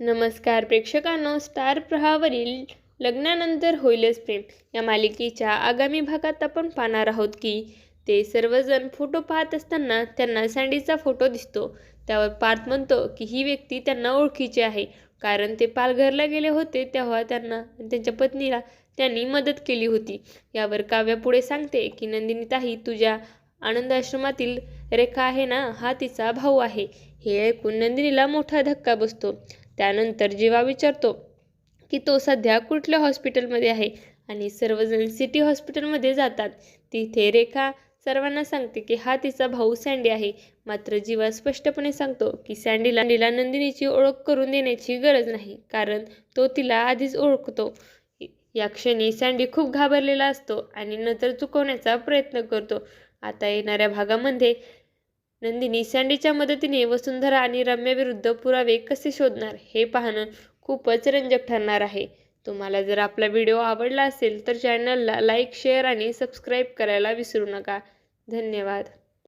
नमस्कार प्रेक्षकांनो स्टार प्रहावरील लग्नानंतर होईलच प्रेम. या मालिकेच्या आगामी भागात आपण पाहणार आहोत की ते सर्वजण फोटो पाहत असताना त्यांना सँडीचा फोटो दिसतो. त्यावर पार्थ म्हणतो की ही व्यक्ती त्यांना ओळखीची आहे. कारण ते पालघरला गेले होते तेव्हा त्यांना आणि त्यांच्या पत्नीला त्यांनी मदत केली होती. यावर काव्या पुढे सांगते की नंदिनी ताई तुझ्या आनंद आश्रमातील रेखा आहे ना हा तिचा भाऊ आहे. हे ऐकून नंदिनीला मोठा धक्का बसतो. त्यानंतर जेव्हा विचारतो की तो सध्या कुठल्या हॉस्पिटलमध्ये आहे? आणि सर्वजण सिटी हॉस्पिटलमध्ये जातात. तिथे रेखा सर्वांना सांगते की हा तिचा भाऊ सँडी आहे. मात्र जीवा स्पष्टपणे सांगतो की सँडीला सँडीला नंदिनीची ओळख करून देण्याची गरज नाही कारण तो तिला आधीच ओळखतो. या क्षणी सँडी खूप घाबरलेला असतो आणि नंतर चुकवण्याचा प्रयत्न करतो. आता येणाऱ्या भागामध्ये नंदिनी सँडीच्या मदतीने वसुंधरा आणि रम्याविरुद्ध पुरावे कसे शोधणार हे पाहणं खूपच रंजक ठरणार आहे. तुम्हाला जर आपला व्हिडिओ आवडला असेल तर चॅनलला लाईक शेअर आणि सबस्क्राईब करायला विसरू नका. धन्यवाद.